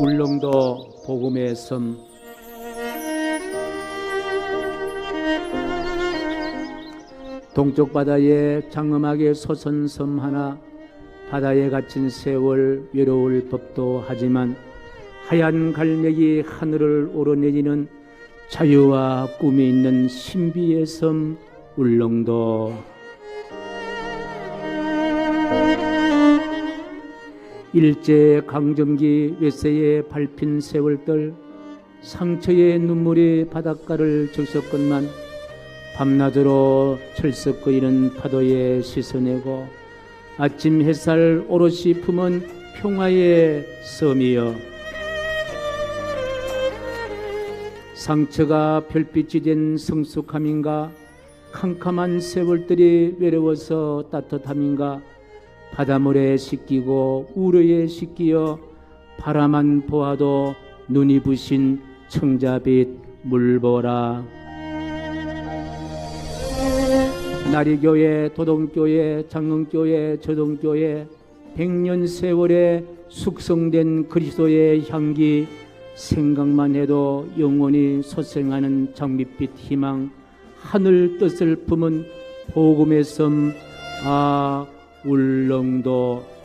울릉도 복음의 섬. 동쪽 바다에 장엄하게 솟은 섬 하나 바다에 갇힌 세월 외로울 법도 하지만 하얀 갈매기 하늘을 오르내리는 자유와 꿈이 있는 신비의 섬 울릉도 일제 강점기 외세에 밟힌 세월들 상처의 눈물이 바닷가를 적셨건만 밤낮으로 철썩거리는 파도에 씻어내고 아침 햇살 오롯이 품은 평화의 섬이여. 상처가 별빛이 된 성숙함인가 캄캄한 세월들이 외로워서 따뜻함인가 바닷물에 씻기고 우르에 씻기어 바라만 보아도 눈이 부신 청자빛 물보라. 나리교회, 도동교회, 장흥교회, 저동교회 백년 세월에 숙성된 그리스도의 향기 생각만 해도 영원히 소생하는 장밋빛 희망 하늘 뜻을 품은 복음의 섬아 울릉도